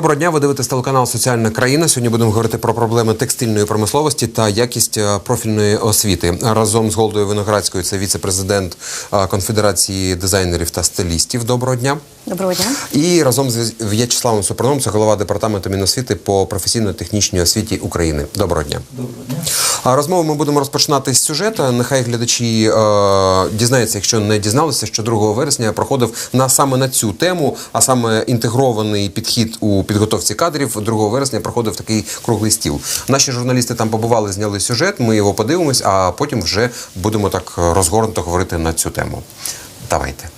Доброго дня, ви дивитесь телеканал Соціальна країна. Сьогодні будемо говорити про проблеми текстильної промисловості та якість е, профільної освіти. Разом з Голдою Виноградською, це віце-президент е, Конфедерації дизайнерів та стилістів. Доброго дня. Доброго дня. І разом з В'ячеславом Супраном, це голова департаменту Міносвіти по професійно-технічній освіті України. Доброго дня. Доброго дня. Розмову ми будемо розпочинати з сюжету. Нехай глядачі е, дізнаються, якщо не дізналися, що 2 вересня проходив на саме на цю тему, а саме інтегрований підхід у підготовці кадрів. 2 вересня проходив такий круглий стіл. Наші журналісти там побували, зняли сюжет. Ми його подивимось, а потім вже будемо так розгорнуто говорити на цю тему. Давайте.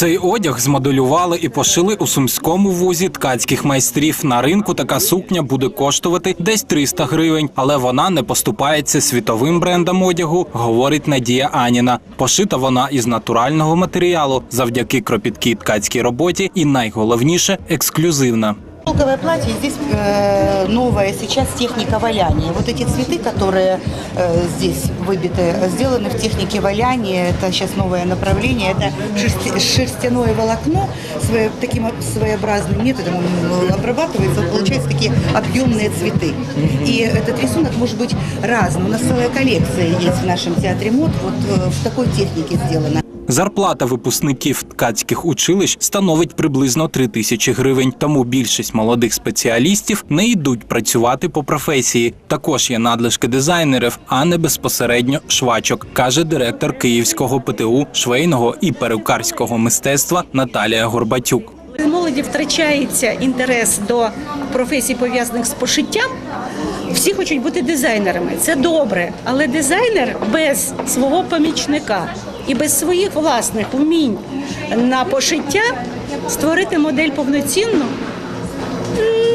Цей одяг змоделювали і пошили у сумському вузі ткацьких майстрів. На ринку така сукня буде коштувати десь 300 гривень, але вона не поступається світовим брендам одягу, говорить Надія Аніна. Пошита вона із натурального матеріалу завдяки кропіткій ткацькій роботі, і найголовніше ексклюзивна. Шелковое платье, здесь э, новая сейчас техника валяния. Вот эти цветы, которые э, здесь выбиты, сделаны в технике валяния. Это сейчас новое направление. Это шерсти- шерстяное волокно свое- таким своеобразным методом он обрабатывается. Вот Получаются такие объемные цветы. И этот рисунок может быть разным. У нас целая коллекция есть в нашем театре мод. Вот э, в такой технике сделана. Зарплата випускників ткацьких училищ становить приблизно 3 тисячі гривень. Тому більшість молодих спеціалістів не йдуть працювати по професії. Також є надлишки дизайнерів, а не безпосередньо швачок, каже директор Київського ПТУ швейного і перукарського мистецтва Наталія Горбатюк. Молоді втрачається інтерес до професій, пов'язаних з пошиттям. Всі хочуть бути дизайнерами. Це добре, але дизайнер без свого помічника і без своїх власних умінь на пошиття створити модель повноцінну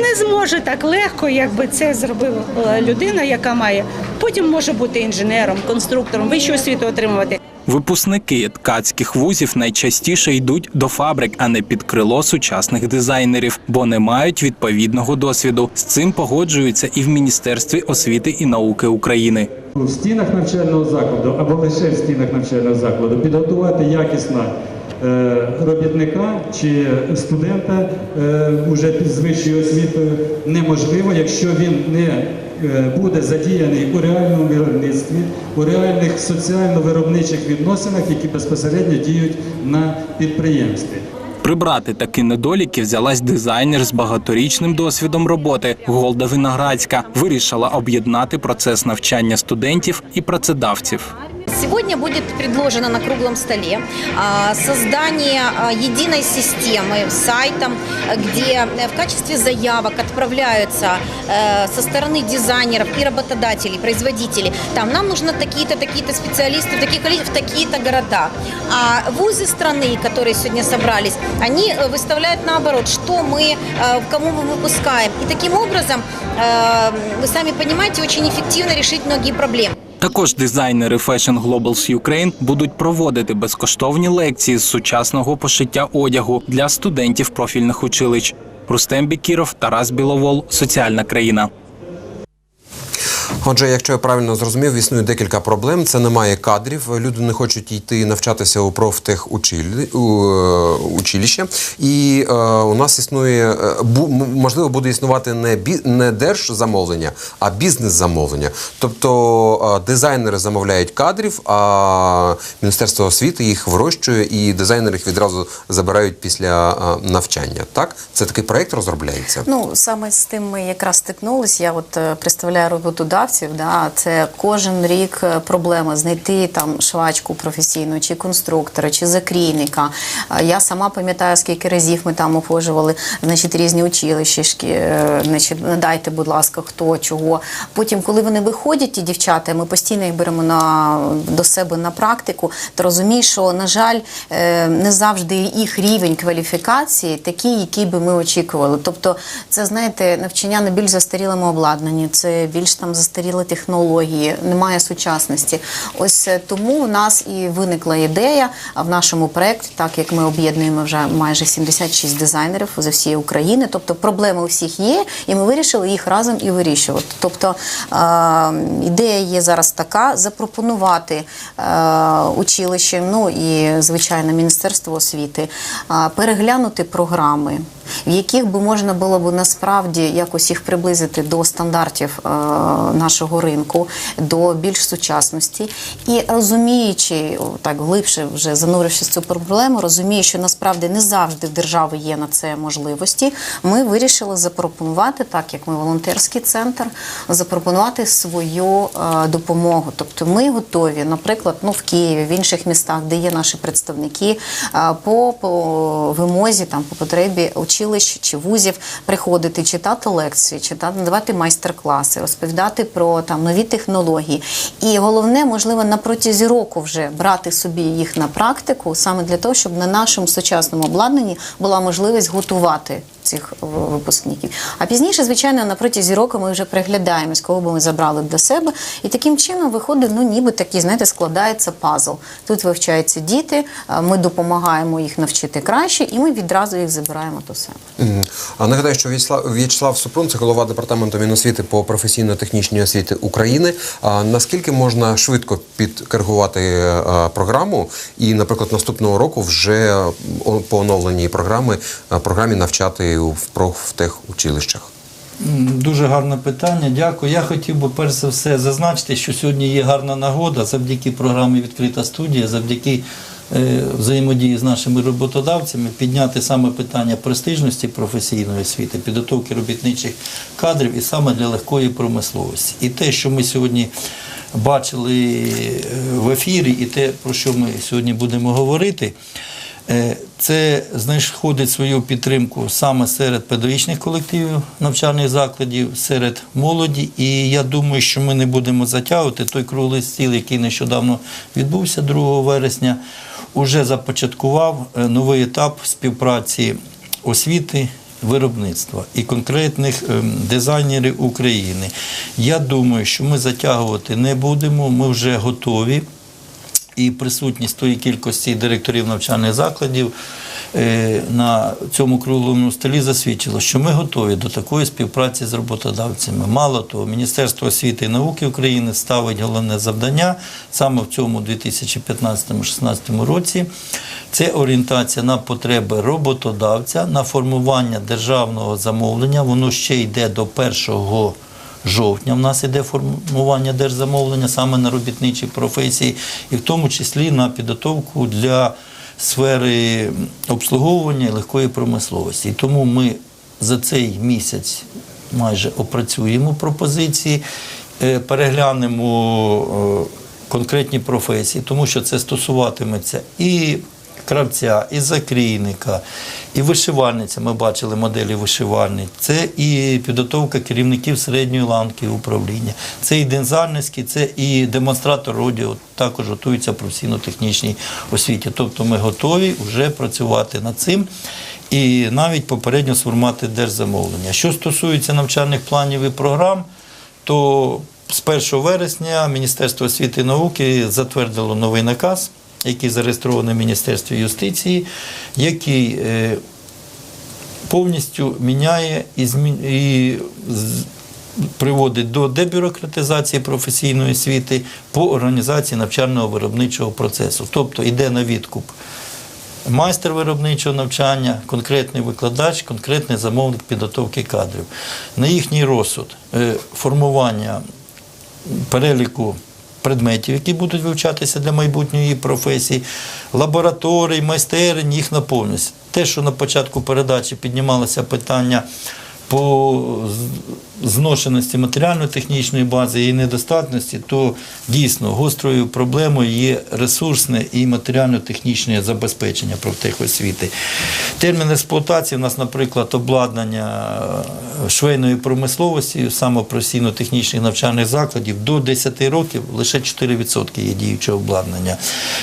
не зможе так легко, як би це зробила людина, яка має потім може бути інженером, конструктором, вищу освіту отримувати. Випускники ткацьких вузів найчастіше йдуть до фабрик, а не під крило сучасних дизайнерів, бо не мають відповідного досвіду. З цим погоджуються і в Міністерстві освіти і науки України. В стінах навчального закладу або лише в стінах навчального закладу підготувати якісно е, робітника чи студента е, уже з вищою освітою неможливо, якщо він не е, буде задіяний у реальному виробництві, у реальних соціально-виробничих відносинах, які безпосередньо діють на підприємстві. Прибрати такі недоліки взялась дизайнер з багаторічним досвідом роботи Голда Виноградська. Вирішила об'єднати процес навчання студентів і працедавців. Сегодня будет предложено на круглом столе а, создание а, единой системы сайтом, где э, в качестве заявок отправляются э, со стороны дизайнеров и работодателей, производителей. Там нам нужно такие-то, такие-то специалисты в такие-то города. А вузы страны, которые сегодня собрались, они э, выставляют наоборот, что мы, кому мы выпускаем. И таким образом, вы сами понимаете, очень эффективно решить многие проблемы. Також дизайнери Fashion Globals Ukraine будуть проводити безкоштовні лекції з сучасного пошиття одягу для студентів профільних училищ. Рустем Бікіров, Тарас Біловол, Соціальна країна. Отже, якщо я правильно зрозумів, існує декілька проблем. Це немає кадрів. Люди не хочуть йти навчатися у у, е. І е, у нас існує е, бу, можливо буде існувати не бі, не держзамовлення, а бізнес-замовлення. Тобто е, дизайнери замовляють кадрів, а Міністерство освіти їх вирощує, і дизайнери їх відразу забирають після е, навчання. Так, це такий проект розробляється. Ну саме з тим ми якраз стикнулись. Я от е, представляю роботодавців. Да, це кожен рік е, проблема знайти там швачку професійну, чи конструктора, чи закрійника. Я сама пам'ятаю, скільки разів ми там оформлювали значить, різні училища. е, Значить, надайте, будь ласка, хто чого. Потім, коли вони виходять, ті дівчата, ми постійно їх беремо на до себе на практику, то розумієш, що на жаль, е, не завжди їх рівень кваліфікації такий, який би ми очікували. Тобто, це знаєте, навчання на більш застарілому обладнанні, це більш там застарілі технології, немає сучасності. Ось е, тому у нас і виникла ідея в нашому проєкті, так як ми об'єднуємо вже майже 76 дизайнерів з всієї України. Тобто проблеми у всіх є, і ми вирішили їх разом і вирішувати. Тобто ідея є зараз така: запропонувати е, училищем, ну і звичайно, Міністерство освіти, переглянути програми, в яких би можна було б насправді якось їх приблизити до стандартів е, нашого ринку, до більш сучасності. І розуміючи, так глибше вже занурившись цю проблему, розумію, що насправді не завжди в держави є на це можливості. Ми вирішили запропонувати, так як ми волонтерський центр, запропонувати свою е, допомогу. Тобто ми готові, наприклад, ну в Києві, в інших містах, де є наші представники, е, по, по вимозі, там по потребі училищ чи вузів приходити, читати лекції, читати, надавати майстер-класи, розповідати про там нові технології. І головне, можливо, на протязі року вже брати собі їх на практику, саме для того, щоб на нашому сучасному обладнанні була можливість готувати цих випускників. А пізніше, звичайно, на протязі року ми вже приглядаємось, кого би ми забрали до себе. І таким чином виходить, ну ніби такий, знаєте, складається пазл. Тут вивчаються діти, ми допомагаємо їх навчити краще, і ми відразу їх забираємо до себе. А нагадаю, що В'ячеслав, В'ячеслав Супрун, це голова департаменту Міносвіти по професійно-технічній освіті України. А наскільки можна швидко підкоригувати е, програму і, наприклад, наступного року вже по оновленій програми е, програмі навчати в профтехучилищах? Дуже гарне питання. Дякую. Я хотів би перш за все зазначити, що сьогодні є гарна нагода завдяки програмі Відкрита студія, завдяки взаємодії з нашими роботодавцями підняти саме питання престижності професійної освіти, підготовки робітничих кадрів і саме для легкої промисловості. І те, що ми сьогодні бачили е, в ефірі, і те, про що ми сьогодні будемо говорити. Це знаходить свою підтримку саме серед педагогічних колективів навчальних закладів, серед молоді. І я думаю, що ми не будемо затягувати той круглий стіл, який нещодавно відбувся 2 вересня, уже започаткував е, новий етап співпраці освіти. Виробництва і конкретних ем, дизайнерів України. Я думаю, що ми затягувати не будемо. Ми вже готові і присутність тої кількості директорів навчальних закладів е, на цьому круглому столі засвідчило, що ми готові до такої співпраці з роботодавцями. Мало того, Міністерство освіти і науки України ставить головне завдання саме в цьому 2015-2016 році. Це орієнтація на потреби роботодавця, на формування державного замовлення. Воно ще йде до першого жовтня в нас іде формування держзамовлення саме на робітничі професії, і в тому числі на підготовку для сфери обслуговування легкої промисловості. І тому ми за цей місяць майже опрацюємо пропозиції, е, переглянемо е, конкретні професії, тому що це стосуватиметься і кравця, і закрійника, і вишивальниця. Ми бачили моделі вишивальниць. Це і підготовка керівників середньої ланки управління, це і дизайнерський, це і демонстратор радіо, також готуються професійно-технічній освіті. Тобто ми готові вже працювати над цим. І навіть попередньо сформувати держзамовлення. Що стосується навчальних планів і програм, то з 1 вересня Міністерство освіти і науки затвердило новий наказ, який зареєстрований в Міністерстві юстиції, який е, повністю міняє і, приводить до дебюрократизації професійної освіти по організації навчального виробничого процесу. Тобто йде на відкуп майстер виробничого навчання, конкретний викладач, конкретний замовник підготовки кадрів. На їхній розсуд е, формування переліку предметів, які будуть вивчатися для майбутньої професії, лабораторій, майстерень, їх наповнюється. Те, що на початку передачі піднімалося питання по зношеності матеріально-технічної бази і недостатності, то дійсно гострою проблемою є ресурсне і матеріально-технічне забезпечення профтехосвіти. Термін експлуатації у нас, наприклад, обладнання е, швейної промисловості, саме професійно-технічних навчальних закладів, до 10 років лише 4% є діючого обладнання.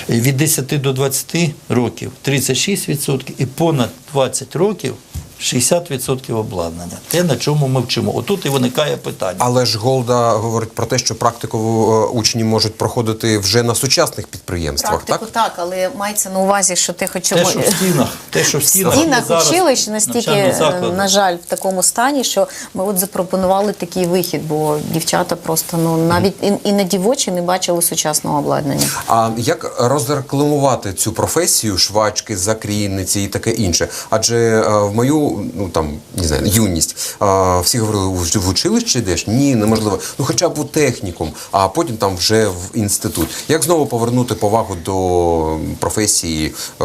Від 10 до 20 років 36% і понад 20 років 60% обладнання. Те, на чому ми вчимо. Отут і виникає питання. Але ж Голда говорить про те, що практику е, учні можуть проходити вже на сучасних підприємствах, Практику так? так, але мається на увазі, що ти хочемо Те, що в стінах, те, що в в стінах, стінах училищ настільки, е, на жаль, в такому стані, що ми от запропонували такий вихід, бо дівчата просто ну навіть і, іноді в очі не бачили сучасного обладнання. А як розрекламувати цю професію швачки, закрійниці і таке інше? Адже е, в мою ну, там не знаю, юність. А, всі говорили, «В- в училище йдеш? Ні, неможливо. Ну хоча б у технікум, а потім там вже в інститут. Як знову повернути повагу до професії? Е,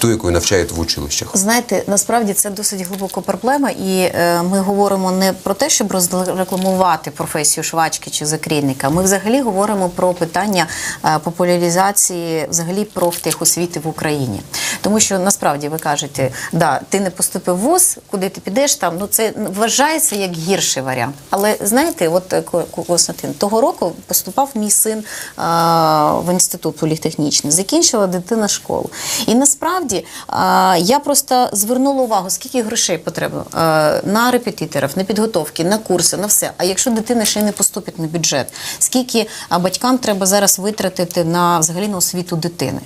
ту, якою навчають в училищах. Знаєте, насправді це досить глибока проблема, і е, ми говоримо не про те, щоб розрекламувати професію швачки чи закрійника. Ми взагалі говоримо про питання е, популяризації взагалі профтехосвіти в Україні. Тому що насправді ви кажете, да, ти не поступив в ВУЗ, куди ти підеш там. Ну це вважається як гірший варіант. Але знаєте, от е, Ко- Ко- Константин, того року поступав мій син в інститут політехнічний, закінчила дитина школу. І насправді е, я просто звернула увагу, скільки грошей потрібно е, на репетиторів, на підготовки, на курси, на все. А якщо дитина ще не поступить на бюджет, скільки а, батькам треба зараз витратити на взагалі на освіту дитини?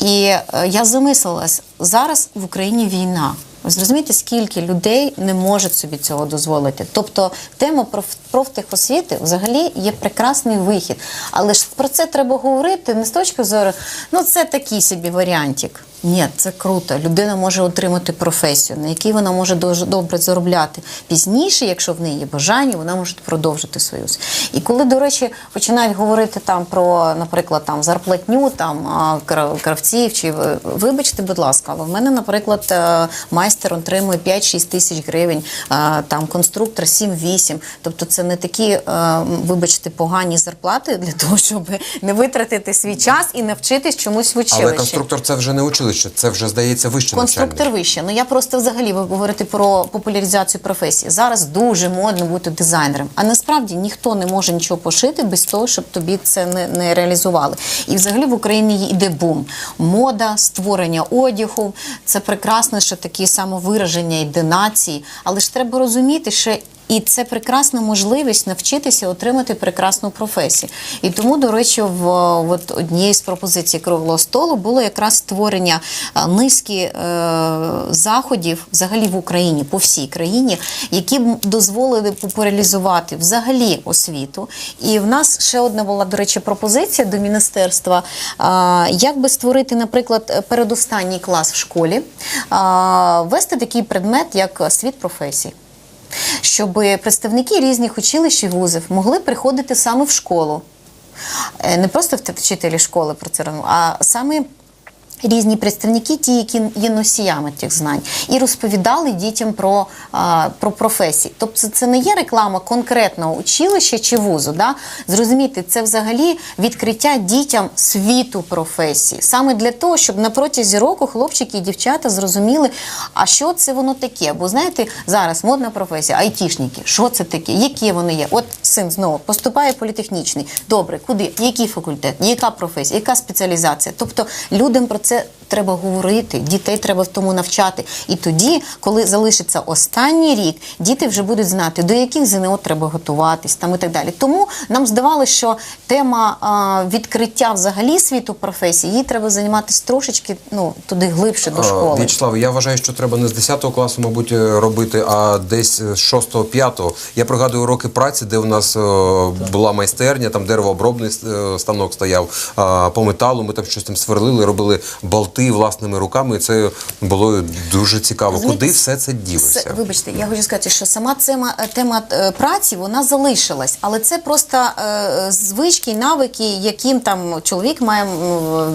І е, я замислилась, зараз в Україні війна. Ви зрозумієте, скільки людей не можуть собі цього дозволити. Тобто тема проф- профтехосвіти взагалі є прекрасний вихід. Але ж про це треба говорити не з точки зору, ну це такий собі варіантик. Ні, це круто. Людина може отримати професію, на якій вона може дуже добре заробляти. Пізніше, якщо в неї є бажання, вона може продовжити свою. с- І коли, до речі, починають говорити там про, наприклад, там зарплатню там кравців, чи вибачте, будь ласка, але в мене, наприклад, е, майстер отримує 5-6 тисяч гривень, там конструктор 7-8. Тобто це не такі, е, вибачте, погані зарплати для того, щоб не витратити свій час і навчитись чомусь в училищі. Але конструктор це вже не училище, це вже здається вище Конструктор вище. Ну я просто взагалі ви говорите про популяризацію професії. Зараз дуже модно бути дизайнером. А насправді ніхто не може нічого пошити без того, щоб тобі це не, не реалізували. І взагалі в Україні йде бум. Мода, створення одягу. Це прекрасно, що такі самовираження йде нації. Але ж треба розуміти, що і це прекрасна можливість навчитися отримати прекрасну професію. І тому, до речі, в от однієї з пропозицій круглого столу було якраз створення е, низки е, заходів взагалі в Україні, по всій країні, які б дозволили популяризувати взагалі освіту. І в нас ще одна була, до речі, пропозиція до міністерства, е, як би створити, наприклад, передостанній клас в школі, е, ввести такий предмет, як світ професій щоб представники різних училищ і вузів могли приходити саме в школу. Е, Не просто вчителі школи про це а саме різні представники, ті, які є носіями тих знань, і розповідали дітям про, про професії. Тобто це- не є реклама конкретного училища чи вузу. Да? Зрозуміти, це взагалі відкриття дітям світу професії. Саме для того, щоб на протязі року хлопчики і дівчата зрозуміли, а що це воно таке. Бо знаєте, зараз модна професія, айтішники, що це таке, які вони є. От син знову поступає політехнічний. Добре, куди? Який факультет, яка професія, яка спеціалізація? Тобто людям про це അറിയിച്ചു треба говорити, дітей треба в тому навчати. І тоді, коли залишиться останній рік, діти вже будуть знати, до яких ЗНО треба готуватись там і так далі. Тому нам здавалося, що тема а, відкриття взагалі світу професії, їй треба займатися трошечки ну, туди глибше до А, школи. В'ячеслав, я вважаю, що треба не з 10 класу, мабуть, е, робити, а десь з 6-5. Я пригадую уроки праці, де у нас е, була майстерня, там деревообробний е, станок стояв а, по металу. Ми там щось там сверлили, робили болти власними руками. І це було дуже цікаво. Розумієте, Куди все це ділося? Вибачте, я хочу сказати, що сама тема, тема е, праці вона залишилась, але це просто е, звички, навики, яким там чоловік має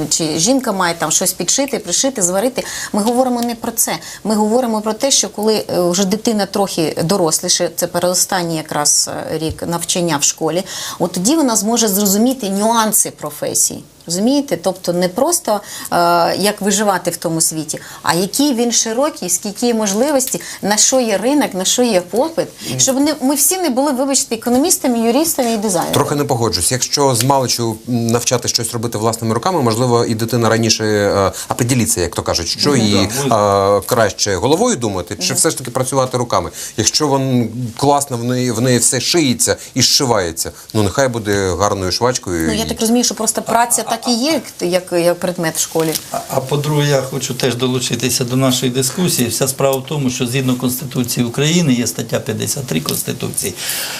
чи жінка має там щось підшити, пришити, зварити. Ми говоримо не про це. Ми говоримо про те, що коли е, вже дитина трохи доросліше, це переостанній якраз е, рік навчання в школі, от тоді вона зможе зрозуміти нюанси професії. Розумієте? Тобто не просто е, як виживати в тому світі, а який він широкий, скільки є можливості, на що є ринок, на що є попит, щоб не ми всі не були, вибачте, економістами, юристами і дизайнерами. Трохи не погоджусь. Якщо з маличу навчати щось робити власними руками, можливо, і дитина раніше е, определіться, як то кажуть, що їй е, краще головою думати, чи все ж таки працювати руками. Якщо вон класно в неї в неї все шиється і зшивається, ну нехай буде гарною швачкою. Ну я і- так розумію, що просто праця так і є, як, як предмет в школі. А, а по-друге, я хочу теж долучитися до нашої дискусії. Вся справа в тому, що згідно Конституції України є стаття 53 Конституції,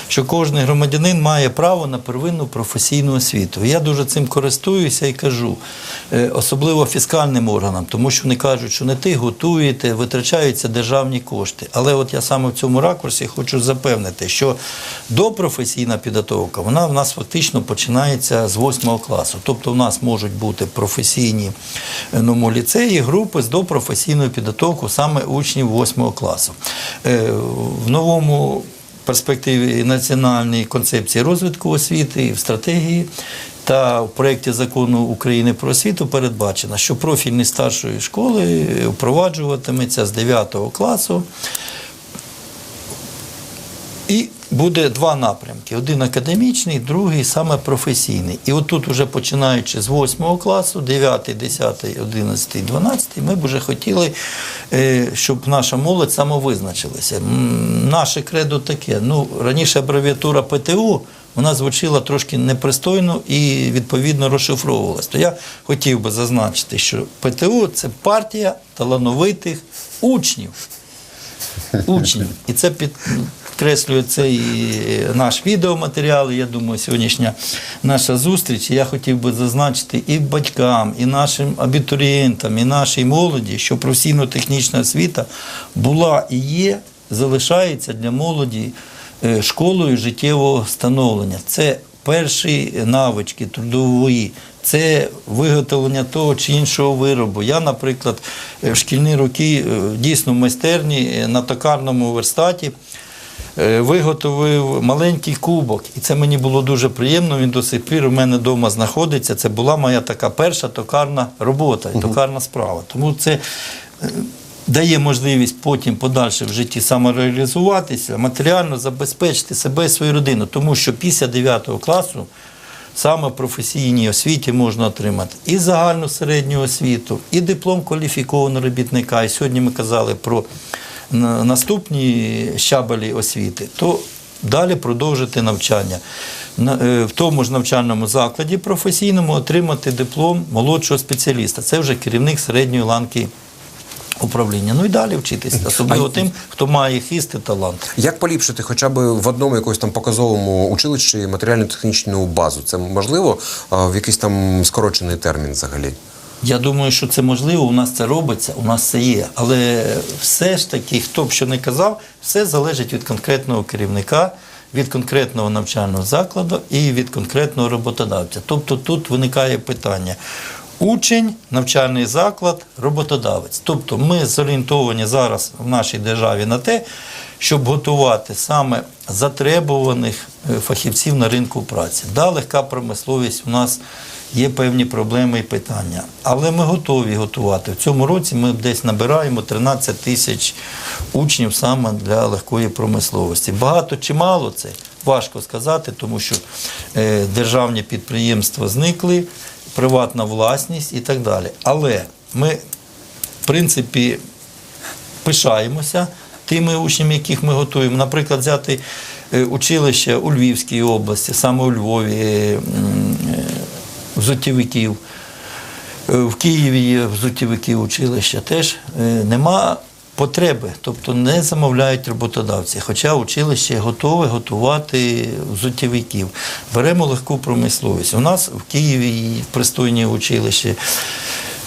що кожен громадянин має право на первинну професійну освіту. Я дуже цим користуюся і кажу, е, особливо фіскальним органам, тому що вони кажуть, що не ти готуєте, витрачаються державні кошти. Але от я саме в цьому ракурсі хочу запевнити, що допрофесійна підготовка вона в нас фактично починається з 8 класу. Тобто в нас можуть бути професійні е, ну, ліцеї, групи з допрофесійною підготовкою саме учнів 8 класу. Е, В новому перспективі національної концепції розвитку освіти і в стратегії. Та в проєкті закону України про освіту передбачено, що профільні старшої школи впроваджуватиметься з 9 класу буде два напрямки: один академічний, другий саме професійний. І отут, уже починаючи з 8 класу, 9, 10, 11, 12, ми б вже хотіли, е, щоб наша молодь самовизначилася. Наше кредо таке. Ну, раніше абревіатура ПТУ. Вона звучала трошки непристойно і відповідно розшифровувалась. То я хотів би зазначити, що ПТУ це партія талановитих учнів учнів. І це підкреслює цей наш відеоматеріал. Я думаю, сьогоднішня наша зустріч. Я хотів би зазначити і батькам, і нашим абітурієнтам, і нашій молоді, що професійно-технічна освіта була і є, залишається для молоді е, школою життєвого становлення. Це перші навички трудової, це виготовлення того чи іншого виробу. Я, наприклад, е, в шкільні роки е, дійсно в майстерні на токарному верстаті. Е, Виготовив маленький кубок, і це мені було дуже приємно. Він до сих пір у мене вдома знаходиться. Це була моя така перша токарна робота, і токарна справа. Тому це е, дає можливість потім подальше в житті самореалізуватися, матеріально забезпечити себе і свою родину. Тому що після 9 класу саме в професійній освіті можна отримати і загальну середню освіту, і диплом кваліфікованого робітника. І сьогодні ми казали про наступні щабелі освіти, то далі продовжити навчання. Е, В тому ж навчальному закладі професійному отримати диплом молодшого спеціаліста. Це вже керівник середньої ланки управління. Ну і далі вчитися, особливо тим, хто має хист і талант. Як поліпшити хоча б в одному якомусь там показовому училищі матеріально-технічну базу? Це можливо а, в якийсь там скорочений термін взагалі? Я думаю, що це можливо, у нас це робиться, у нас це є. Але все ж таки, хто б що не казав, все залежить від конкретного керівника, від конкретного навчального закладу і від конкретного роботодавця. Тобто тут виникає питання. Учень, навчальний заклад, роботодавець. Тобто ми зорієнтовані зараз в нашій державі на те, щоб готувати саме затребуваних е, фахівців на ринку праці. Да, легка промисловість у нас є певні проблеми і питання. Але ми готові готувати. В цьому році ми десь набираємо 13 тисяч учнів саме для легкої промисловості. Багато чи мало це важко сказати, тому що е, державні підприємства зникли, приватна власність і так далі. Але ми, в принципі, пишаємося тими учнями, яких ми готуємо. Наприклад, взяти е, училище у Львівській області, саме у Львові, е, е, взуттєвиків. В Києві є взуттєвики училища, теж нема потреби, тобто не замовляють роботодавці. Хоча училище готове готувати взуттєвиків. Беремо легку промисловість. У нас в Києві пристойні училища.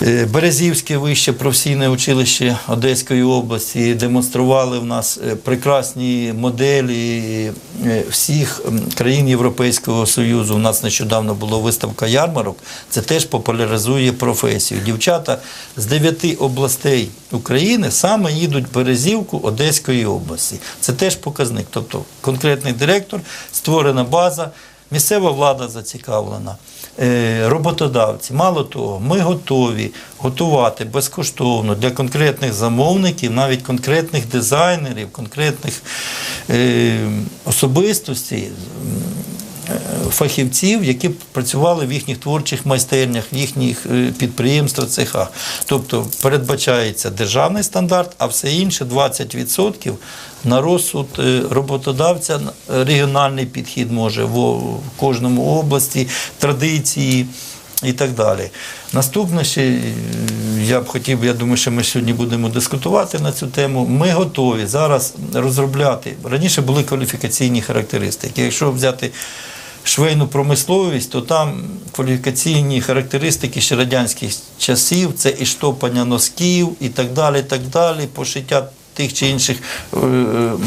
Е, Березівське вище професійне училище Одеської області демонстрували в нас е, прекрасні моделі е, всіх країн Європейського Союзу. У нас нещодавно була виставка ярмарок. Це теж популяризує професію. Дівчата з дев'яти областей України саме їдуть в Березівку Одеської області. Це теж показник. Тобто конкретний директор, створена база. Місцева влада зацікавлена, е, роботодавці. Мало того, ми готові готувати безкоштовно для конкретних замовників, навіть конкретних дизайнерів, конкретних е, особистостей. Е, Фахівців, які працювали в їхніх творчих майстернях, в їхніх е, підприємствах, цехах. Тобто передбачається державний стандарт, а все інше 20% на розсуд е, роботодавця регіональний підхід може в кожному області, традиції. і так далі. Наступне ще е, я б хотів, я думаю, що ми сьогодні будемо дискутувати на цю тему. Ми готові зараз розробляти. Раніше були кваліфікаційні характеристики. Якщо взяти швейну промисловість, то там кваліфікаційні характеристики ще радянських часів, це і штопання носків, і так далі, так далі, пошиття тих чи інших е, е,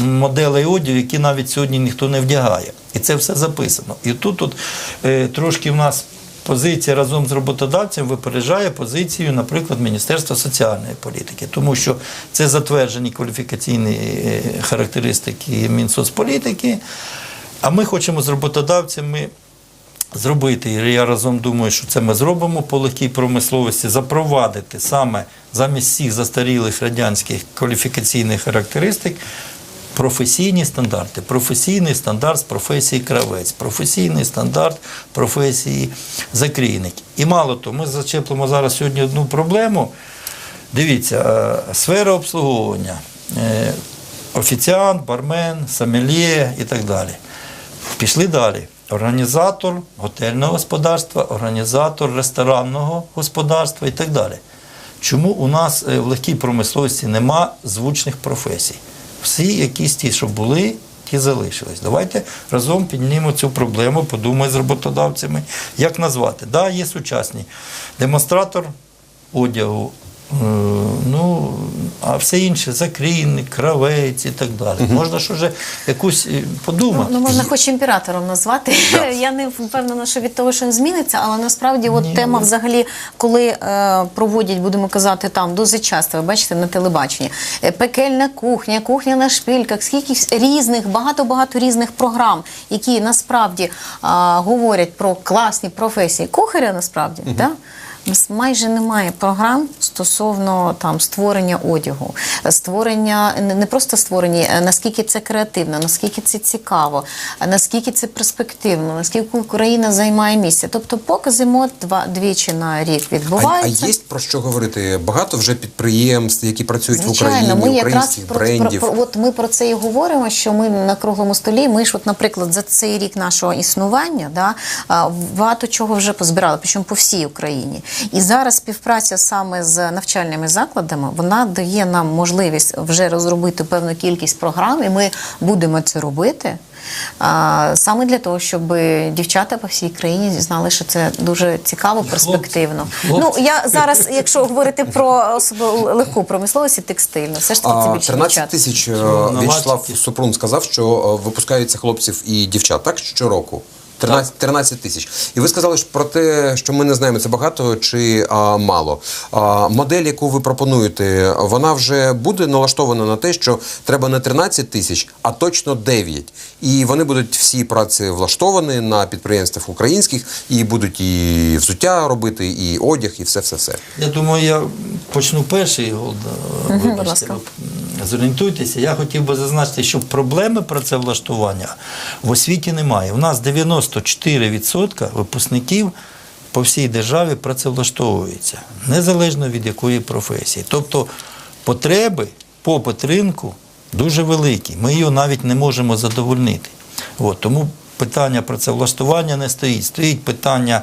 моделей одягу, які навіть сьогодні ніхто не вдягає. І це все записано. І тут от, е, трошки в нас позиція разом з роботодавцем випереджає позицію, наприклад, Міністерства соціальної політики, тому що це затверджені кваліфікаційні характеристики Мінсоцполітики. А ми хочемо з роботодавцями зробити, і я разом думаю, що це ми зробимо по легкій промисловості, запровадити саме замість всіх застарілих радянських кваліфікаційних характеристик професійні стандарти. Професійний стандарт з професії кравець, професійний стандарт професії закрійник. І мало того, ми зачеплимо зараз сьогодні одну проблему. Дивіться, е, сфера обслуговування, е, офіціант, бармен, сомельє і так далі. Пішли далі. Організатор готельного господарства, організатор ресторанного господарства і так далі. Чому у нас е, в легкій промисловості нема звучних професій? Всі якісь ті, що були, ті залишились. Давайте разом піднімемо цю проблему, подумаємо з роботодавцями, як назвати. Так, да, є сучасні. Демонстратор одягу, ну, а все інше закрійник, кравець і так далі. Можна ж уже якусь е, подумати. Ну, можна хоч імператором назвати. Я не впевнена, що від того, що він зміниться, але насправді от Ні, тема ну. взагалі, коли е, проводять, будемо казати, там досить часто, ви бачите, на телебаченні, е, пекельна кухня, кухня на шпильках, скільки різних, багато-багато різних програм, які насправді е, говорять про класні професії кухаря, насправді, да? У нас майже немає програм стосовно там створення одягу, створення не просто створення, а наскільки це креативно, наскільки це цікаво, наскільки це перспективно, наскільки Україна займає місце. Тобто покази мод два двічі на рік А, а є про що говорити? Багато вже підприємств, які працюють в Україні, Звичайно, ми українських про, брендів. про, про от ми про це і говоримо. Що ми на круглому столі. Ми ж, от, наприклад, за цей рік нашого існування, да багато чого вже позбирали, причому по всій Україні. І зараз співпраця саме з навчальними закладами вона дає нам можливість вже розробити певну кількість програм, і ми будемо це робити. Саме для того, щоб дівчата по всій країні знали, що це дуже цікаво, перспективно. хлопці. Ну я зараз, якщо говорити про особливо легку промисловість і текстильну, все ж таки це більше 13 тисяч е. В'ячеслав Супрун сказав, що е, випускаються хлопців і дівчат, так? Щороку. 13, 13 тисяч. І ви сказали ж про те, що ми не знаємо, це багато чи а, мало. А, модель, яку ви пропонуєте, вона вже буде налаштована на те, що треба не 13 тисяч, а точно 9. І вони будуть всі працевлаштовані на підприємствах українських, і будуть і взуття робити, і одяг, і все-все-все. Я думаю, я почну перший будь ласка. зорієнтуйтеся. Я хотів би зазначити, що проблеми працевлаштування в освіті немає. У нас 94% випускників по всій державі працевлаштовуються, незалежно від якої професії. Тобто потреби, попит ринку дуже великий. Ми його навіть не можемо задовольнити. От, тому питання працевлаштування не стоїть. Стоїть питання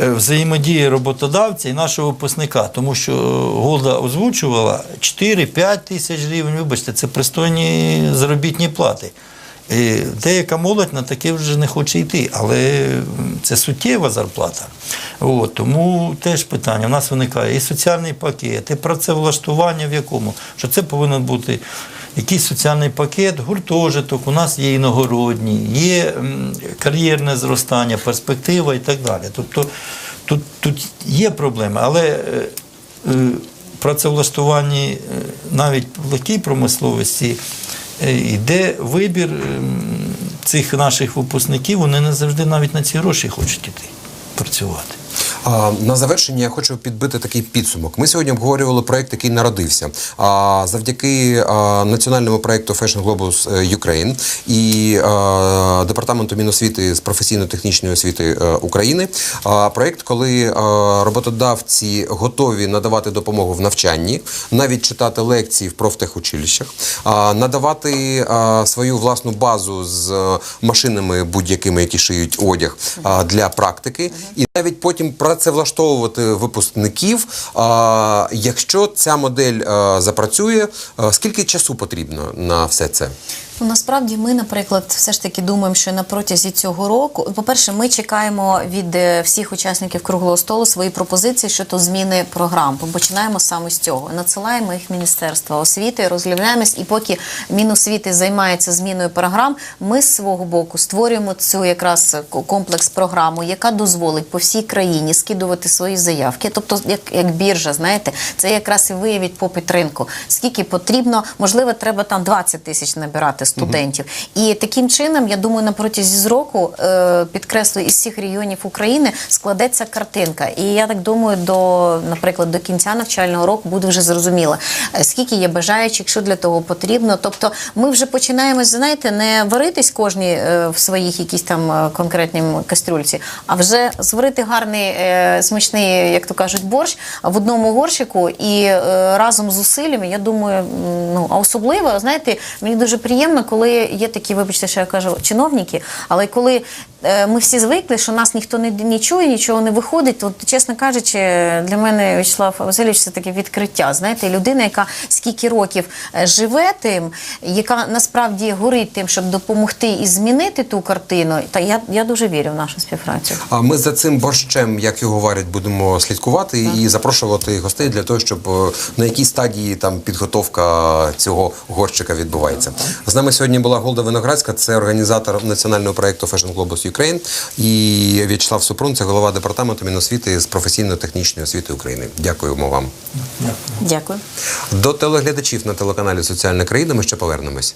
е, взаємодії роботодавця і нашого випускника, тому що е, Голда озвучувала 4-5 тисяч гривень, вибачте, це пристойні заробітні плати. Деяка молодь на таке вже не хоче йти, але це суттєва зарплата. От, тому теж питання. У нас виникає і соціальний пакет, і працевлаштування в якому, що це повинен бути якийсь соціальний пакет, гуртожиток, у нас є іногородні, є кар'єрне зростання, перспектива і так далі. Тобто тут, тут є проблеми, але е, е, працевлаштуванні е, навіть в легкій промисловості йде вибір ем, цих наших випускників, вони не завжди навіть на ці гроші хочуть іти працювати. На завершення я хочу підбити такий підсумок. Ми сьогодні обговорювали проект, який народився. А, завдяки національному проекту Fashion Globus е, Ukraine і департаменту Міносвіти з професійно-технічної освіти е, України. Проект, коли роботодавці готові надавати допомогу в навчанні, навіть читати лекції в профтехучилищах, надавати свою власну базу з е, машинами будь-якими, які шиють одяг для практики. І навіть потім працевлаштовувати випускників. А, якщо ця модель запрацює, скільки часу потрібно на все це? Ну, насправді ми, наприклад, все ж таки думаємо, що на протязі цього року, по-перше, ми чекаємо від е, всіх учасників круглого столу свої пропозиції щодо зміни програм. Починаємо саме з цього. Надсилаємо їх в Міністерство освіти, розглядаємось, і поки Міносвіти займається зміною програм, ми з свого боку створюємо цю якраз комплекс програму, яка дозволить по всій країні скидувати свої заявки. Тобто, як, як біржа, знаєте, це якраз і виявить попит ринку. Скільки потрібно, можливо, треба там 20 тисяч набирати студентів. І таким чином, я думаю, на протязі з року е, підкреслю із всіх регіонів України складеться картинка. І я так думаю, до, наприклад, до кінця навчального року буде вже зрозуміло, е, скільки є бажаючих, що для того потрібно. Тобто, ми вже починаємо, знаєте, не варитись кожній е, в своїх якісь там конкретній кастрюльці, а вже зварити гарний смачний, як то кажуть, борщ в одному горщику і разом з зусиллями, я думаю, ну а особливо, знаєте, мені дуже приємно, коли є такі, вибачте, що я кажу, чиновники, але коли е, ми всі звикли, що нас ніхто не, не чує, нічого не виходить, то, чесно кажучи, для мене Вячеслав Васильович це таке відкриття. Знаєте, людина, яка скільки років е, живе тим, яка насправді горить тим, щоб допомогти і змінити ту картину. Та я, я дуже вірю в нашу співпрацю. А ми за цим борщем, як його варять, будемо слідкувати і запрошувати гостей для того, щоб е, на якій стадії там підготовка цього горщика відбувається. Нами сьогодні була Голда Виноградська, це організатор національного проєкту Fashion Globus Ukraine і В'ячеслав Супрун, це голова департаменту Міносвіти з професійно-технічної освіти України. Дякуємо вам. Дякую. До телеглядачів на телеканалі Соціальна країна. Ми ще повернемось.